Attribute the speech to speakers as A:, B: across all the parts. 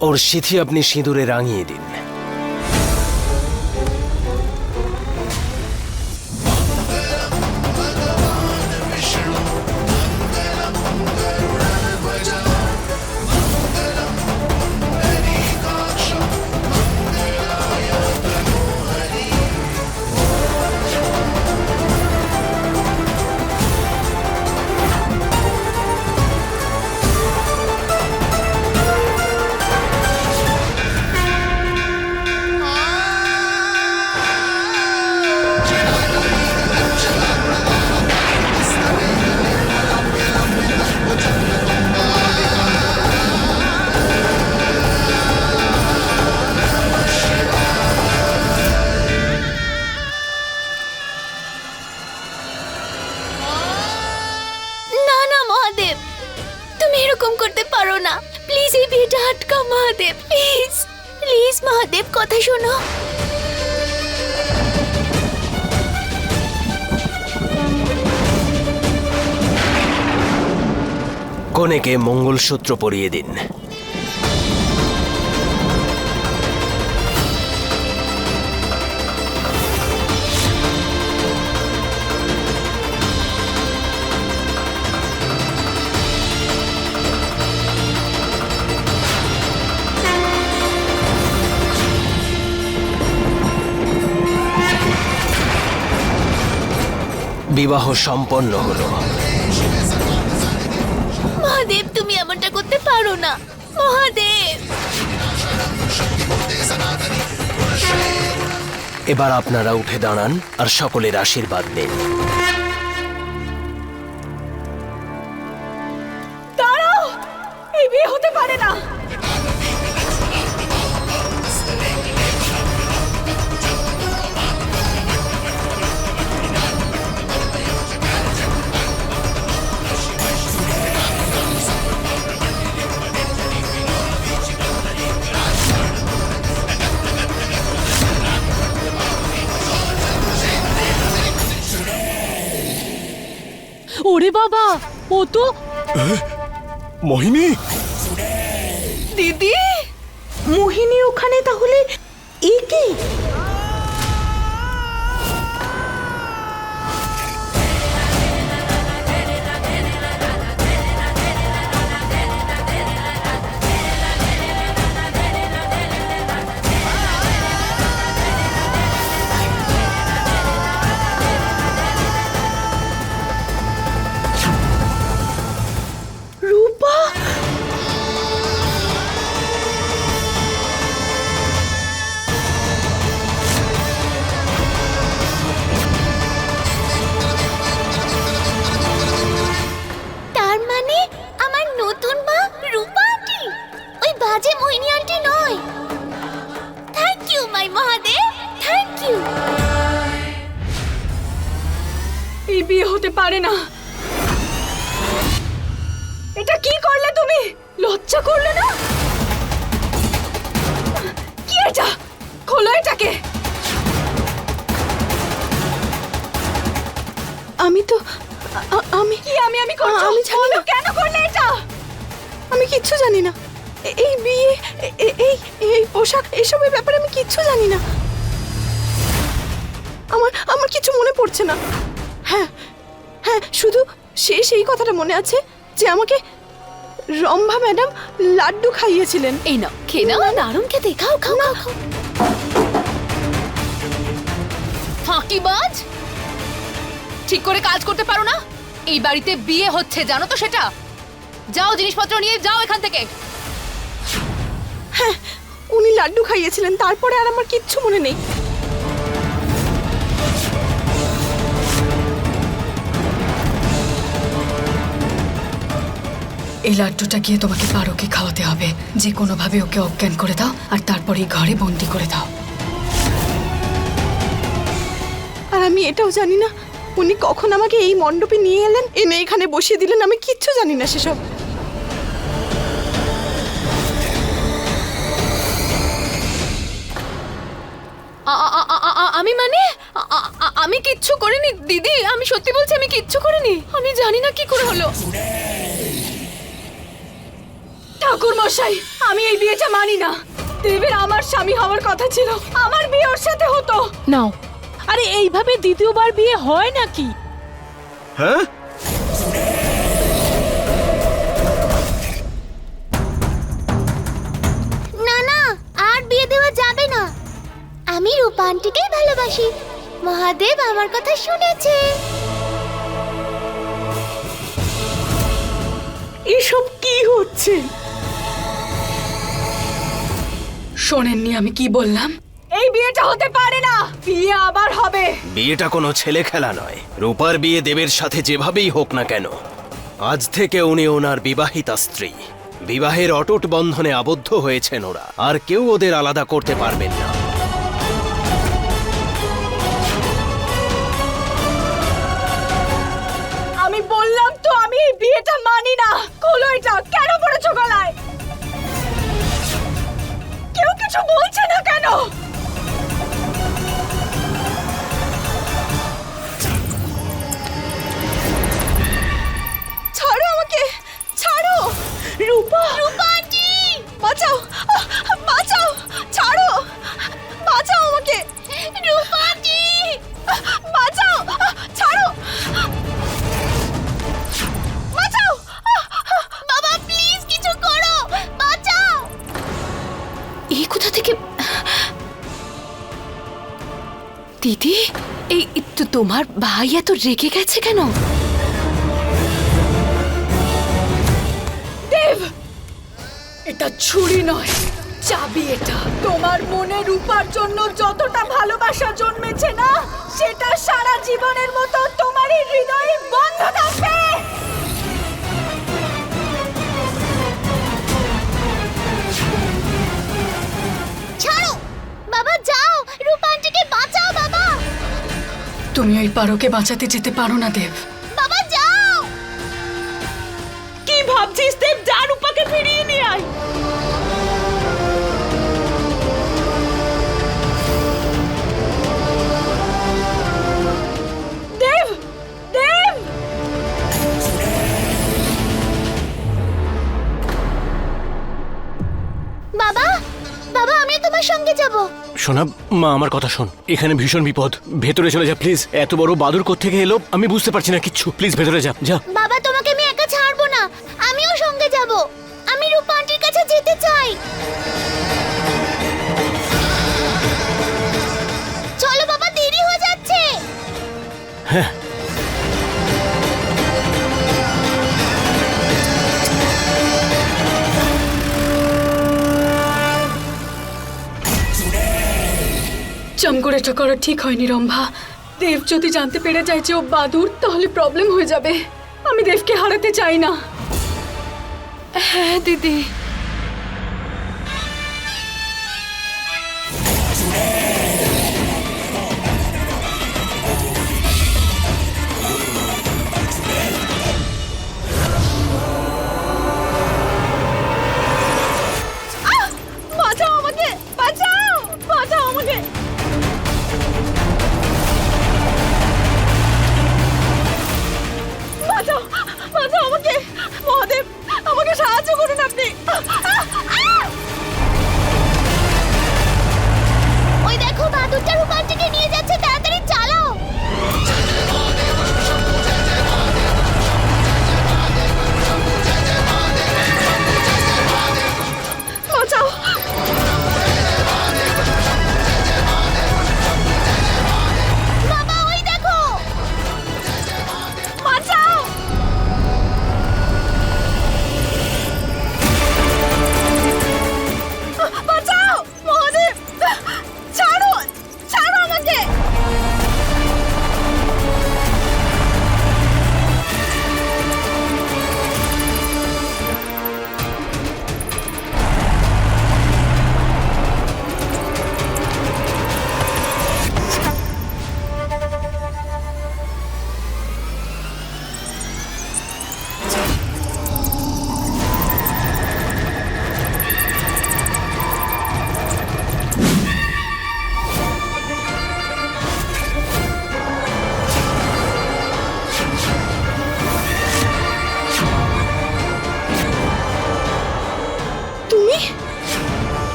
A: ওর সিথি আপনি সিঁদুরে রাঙিয়ে দিন। মঙ্গলসূত্র পরিয়ে দিন। বিবাহ সম্পন্ন হলো।
B: পারো না। মহাদেব!
A: এবার আপনারা উঠে দাঁড়ান আর সকলের আশীর্বাদ নিন।
C: দাঁড়াও! এই বিয়ে হতে পারে না। বাবা ও তো
D: মোহিনী?
C: দিদি? মোহিনী ওখানে তাহলে এ কি? বিয়ে হতে পারে না। এটা কি করলে তুমি? লজ্জা করলে না? কি এটা? খোলো এটাকে। আমি তো আমি কি আমি আমি করছি? আমি জানি না। কেন করলে এটা? আমি কিচ্ছু জানি না। এই বিয়ে এই এই পোশাক এসবের ব্যাপারে আমি কিচ্ছু জানি না। আমার আমার কিছু মনে পড়ছে না। হ্যাঁ হ্যাঁ শুধু সে সেই কথাটা মনে আছে যে আমাকে রম্ভা ম্যাডাম লাড্ডু খাইয়েছিলেন।
B: এই নাও খেয়ে নাও দারুণ খেতে খাও খাও খাও খাও।
E: ফাঁকিবাজ ঠিক করে কাজ করতে পারো না? এই বাড়িতে বিয়ে হচ্ছে জানো তো সেটা? যাও জিনিসপত্র নিয়ে যাও এখান থেকে।
C: হ্যাঁ উনি লাড্ডু খাইয়েছিলেন তারপরে আর আমার কিচ্ছু মনে নেই।
F: এই লাড্ডুটা গিয়ে তোমাকে পারোকে খাওয়াতে হবে। যে কোনোভাবে ওকে অজ্ঞান করে দাও আর তারপরে ঘরে বন্দি করে দাও।
C: আর আমি এটাও জানি না উনি কখন আমাকে এই মণ্ডপে নিয়ে এলেন এনে এখানে বসিয়ে দিলেন আমি কিচ্ছু জানি না সেসব।
E: আমি মানে? আমি কিচ্ছু করিনি দিদি আমি সত্যি বলছি আমি কিচ্ছু করিনি। আমি জানি না কি করে হলো।
F: ঠাকুর মশাই আমি এই বিয়েটা মানি না। দেবের আমার স্বামী হওয়ার কথা ছিল। আমার বিয়ে ওর সাথে হতো।
C: নাও। আরে এইভাবে দ্বিতীয়বার বিয়ে হয় নাকি?
G: হ্যাঁ?
B: না না আর বিয়ে দেওয়া যাবে না। আমি রূপা আন্টিকেই ভালোবাসি। মহাদেব আমার কথা শুনেছে।
C: এসব কি হচ্ছে?
F: শোনেননি আমি কি বললাম? এই বিয়েটা হতে পারে না। বিয়ে আবার হবে।
A: বিয়েটা কোনো ছেলে খেলা নয়। রূপার বিয়ে দেবের সাথে যেভাবেই হোক না কেন আজ থেকে উনি ওনার বিবাহিতা স্ত্রী। বিবাহের অটুট বন্ধনে আবদ্ধ হয়েছেন ওরা আর কেউ ওদের আলাদা করতে পারবেন না।
F: কেউ কিছু
E: ভাই এত রেগে গেছে কেন?
F: দেব! এটা ছুরি নয় চাবি এটা। তোমার মনে রূপার জন্য যতটা ভালোবাসা জন্মেছে না সেটা সারা জীবনের মতো তোমারই হৃদয়ে বন্ধ থাকবে!
B: ছাড়ো! বাবা যাও!
H: তুমি ওই পারোকে বাঁচাতে যেতে পারো না দেব।
B: তোমার সঙ্গে যাব।
A: সোনা মা আমার কথা শোন। এখানে ভীষণ বিপদ। ভেতরে চলে যা প্লিজ। এত বড় বাদুর থেকে এলো আমি বুঝতে পারছি না কিচ্ছু। প্লিজ ভেতরে যা যা।
B: বাবা তোমাকে আমি একা ছাড়বো না। আমিও সঙ্গে যাব। আমি রূপান্তির কাছে যেতে চাই।
F: করে এটা করা ঠিক হয়নি, রম্ভা। দেব যদি জানতে পেরে যায় যে ও বাদুর তাহলে প্রবলেম হয়ে যাবে। আমি দেবকে হারাতে চাই না।
E: হ্যাঁ দিদি।
F: have
A: the.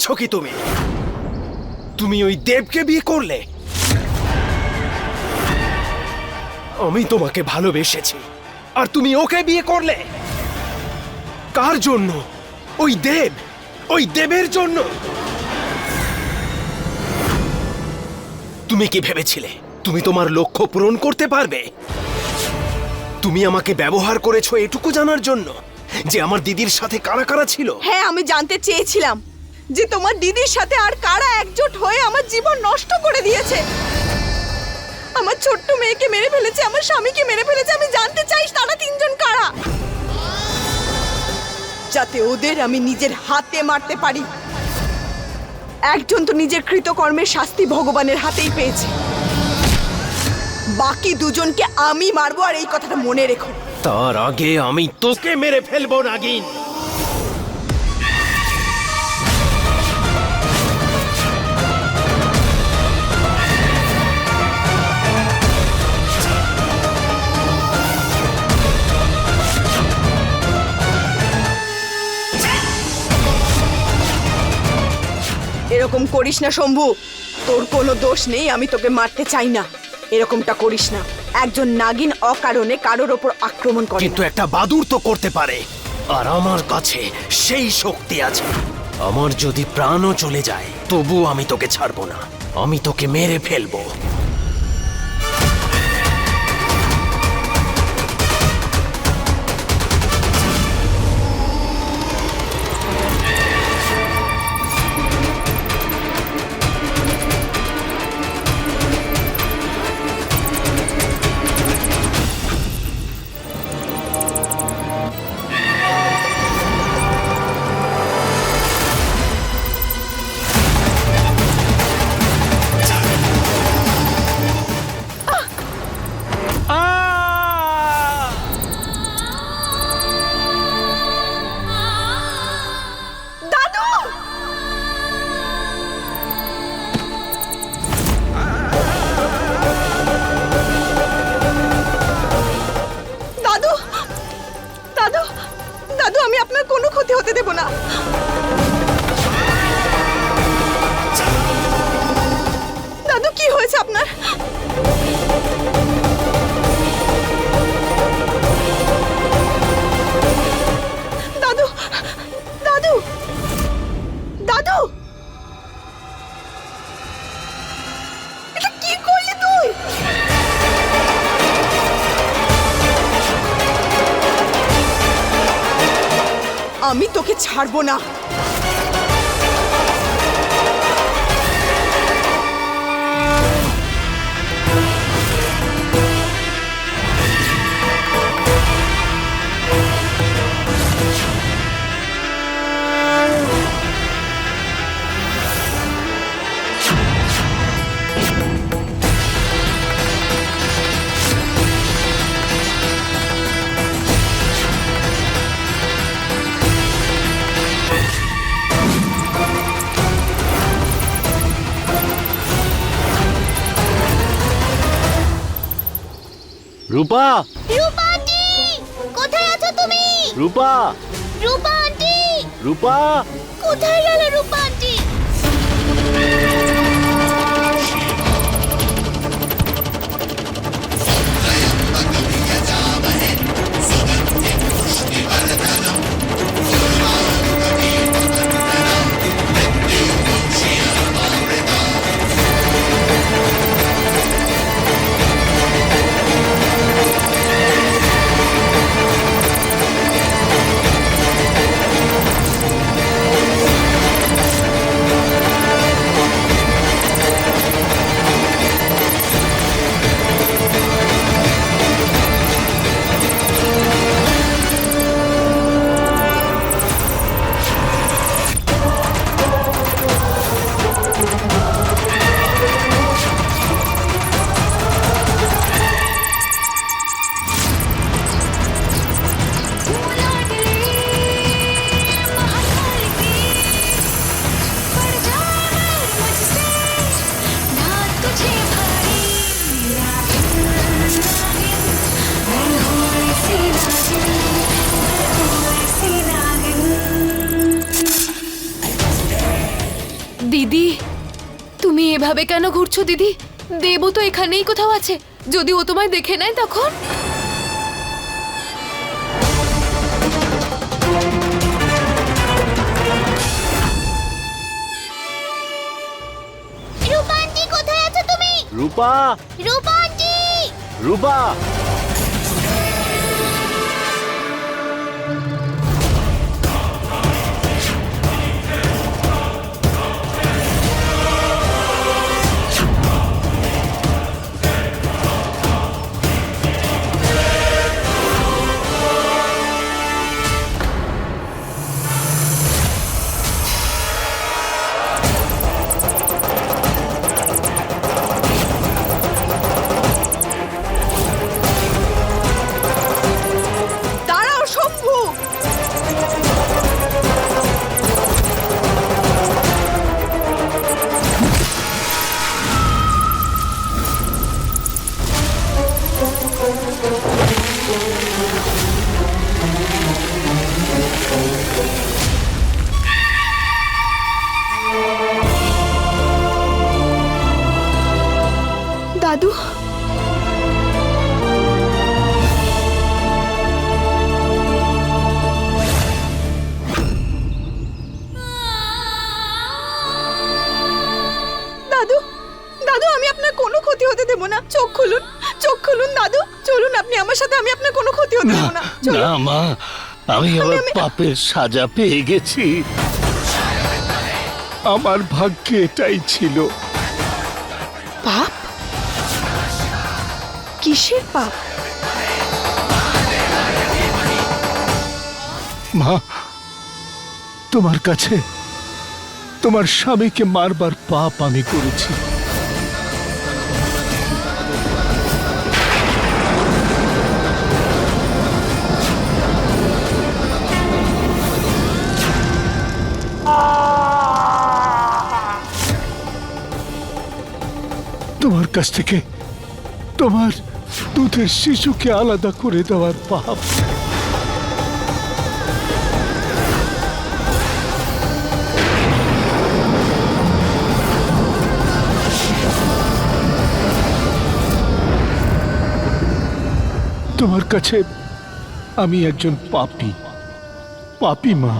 A: করেছ কি তুমি? তুমি ওই দেবকে বিয়ে করলে? আমি তোমাকে ভালোবেসেছি। আর তুমি ওকে বিয়ে করলে? কার জন্য? ওই দেব? ওই দেবের জন্য? তুমি কি ভেবেছিলে? তুমি তোমার লক্ষ্য পূরণ করতে পারবে? তুমি আমাকে ব্যবহার করেছ এটুকু জানার জন্য যে আমার দিদির সাথে কারা কারা ছিল?
C: হ্যাঁ আমি জানতে চেয়েছিলাম। যে তোমার দিদির সাথে আর কারা একজোট হয়ে আমার জীবন নষ্ট করে দিয়েছে। আমার ছোট্ট মেয়েকে মেরে ফেলেছে, আমার স্বামীকে মেরে ফেলেছে, আমি জানতে চাই তারা তিনজন কারা। যাতে ওদের আমি নিজের হাতে মারতে পারি। একজন তো নিজের কৃতকর্মের শাস্তি ভগবানের হাতেই পেয়েছে। বাকি দুজনকে আমি মারবো আর এই কথাটা মনে রেখো।
A: তার আগে আমি তোকে মেরে ফেলব, নাগিন।
C: এরকম করিস না, শম্ভু। তোর কোনো দোষ নেই, আমি তোকে মারতে চাই না। এরকমটা করিস না। একজন নাগিন অকারণে কারোর ওপর আক্রমণ করে
A: কিন্তু একটা বাদুর তো করতে পারে। আর আমার কাছে সেই শক্তি আছে। আমার যদি প্রাণও চলে যায় তবু আমি তোকে ছাড়বো না। আমি তোকে মেরে ফেলব।
C: ছাড়বো না।
G: রূপা!
B: রূপা আন্টি! কোথায় আছো তুমি?
G: রূপা!
B: রূপা আন্টি!
G: রূপা!
B: কোথায় গেল রূপা আন্টি?
E: কেন ঘুরছো দিদি? দেবও তো এখানেই কোথাও আছে। যদি ও তোমায় দেখে নেয় তখন?
B: রূপা আন্টি কোথায় আছো তুমি?
G: রূপা!
B: রূপা আন্টি
G: রূপা!
C: না
I: মা আমি আবার পাপের সাজা পেয়ে গেছি। আমার ভাগ্যে এটাই ছিল।
C: পাপ? কিসের পাপ?
I: মা তোমার কাছে তোমার স্বামীকে মারবার পাপ আমি করেছি। কাছ থেকে তোমার দুধের শিশুকে আলাদা করে দেওয়ার পাপ। তোমার কাছে আমি একজন পাপী পাপী মা।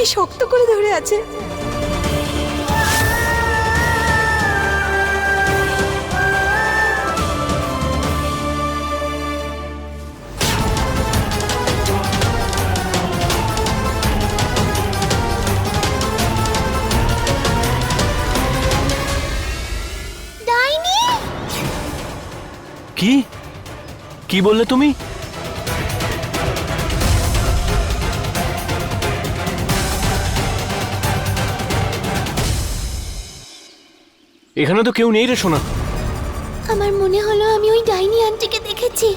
C: কি শক্ত করে ধরে আছে?
G: কি? কি বললে তুমি? এখানে তো কেউ নেই রে শোনা
B: আমার মনে হলো আমি ওই ডাইনি আন্টিকে দেখেছি।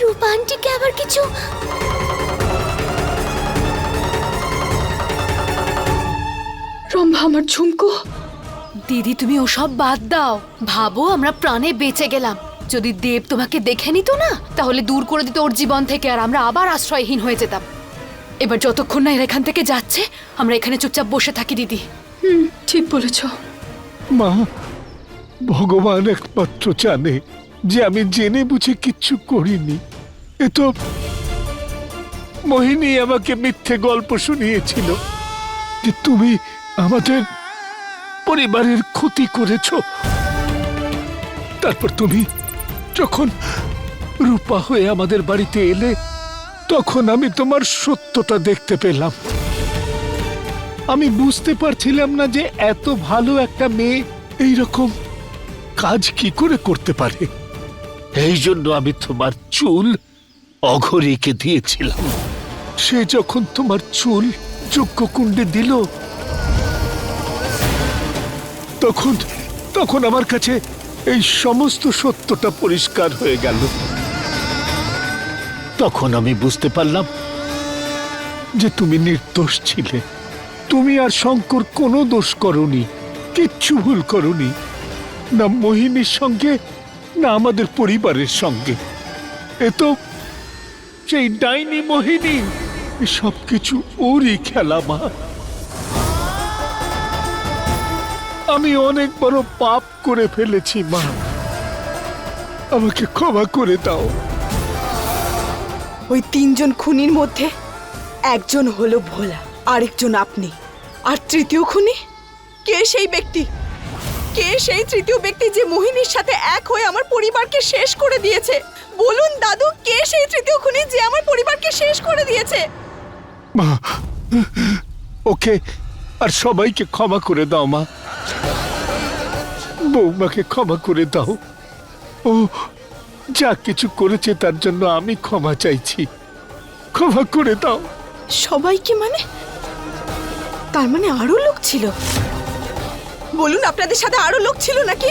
B: রূপা আন্টিকে আবার কিছু?
H: রম্ভা আমার ঝুমকো।
E: দিদি তুমি ওসব বাদ দাও। ভাবো আমরা প্রাণে বেঁচে গেলাম। যদি দেব তোমাকে দেখে নিত না তাহলে দূর করে দিত ওর জীবন থেকে আর আমরা আবার আশ্রয়হীন হয়ে যেতাম। এবার যতক্ষণ না এরা এখান থেকে যাচ্ছে আমরা এখানে চুপচাপ বসে থাকি দিদি।
H: হুম ঠিক বলেছ।
I: মা, ভগবান একমাত্র জানে যে আমি জেনে বুঝে কিচ্ছু করিনি। এ তো মোহিনী আমাকে মিথ্যে গল্প শুনিয়েছিল যে তুমি আমাদের পরিবারের ক্ষতি করেছ। তারপর তুমি যখন রূপা হয়ে আমাদের বাড়িতে এলে, তখন আমি তোমার সত্যটা দেখতে পেলাম। আমি বুঝতে পারছিলাম না যে এত ভালো একটা মেয়ে এই রকম কাজ কি করে করতে পারে। এই জন্য আমি তোমার চুল অঘরীকে দিয়েছিলাম। সে যখন তোমার চুল যজ্ঞকুণ্ডে দিল, তখন তখন আমার কাছে এই সমস্ত সত্যটা পরিষ্কার হয়ে গেল। তখন আমি বুঝতে পারলাম যে তুমি নির্দোষ ছিলে। তুমি আর শঙ্কর কোনো দোষ করনি, কিচ্ছু ভুল করনি, না মোহিনীর সঙ্গে, না আমাদের পরিবারের সঙ্গে। এ তো সেই ডাইনি মোহিনী সব কিছু ওরই খেলা মা। আমি অনেক বড় পাপ করে ফেলেছি মা। আমাকে ক্ষমা করে দাও।
C: ওই তিনজন খুনির মধ্যে একজন হলো ভোলা, আরেকজন আপনি। আর তৃতীয় খুনি? কে সেই ব্যক্তি? কে সেই তৃতীয় ব্যক্তি যে মোহিনীর সাথে এক হয়ে আমার পরিবারকে শেষ করে দিয়েছে? বলুন দাদু কে সেই তৃতীয় খুনি যে আমার পরিবারকে শেষ করে দিয়েছে?
I: মা ওকে আর সবাইকে ক্ষমা করে দাও মা। বৌমাকে ক্ষমা করে দাও। ও যা কিছু করেছে তার জন্য আমি ক্ষমা চাইছি। ক্ষমা করে দাও।
C: সবাইকে মানে? তার মানে আরও লোক ছিল। বলুন আপনাদের সাথে আরও লোক ছিল নাকি?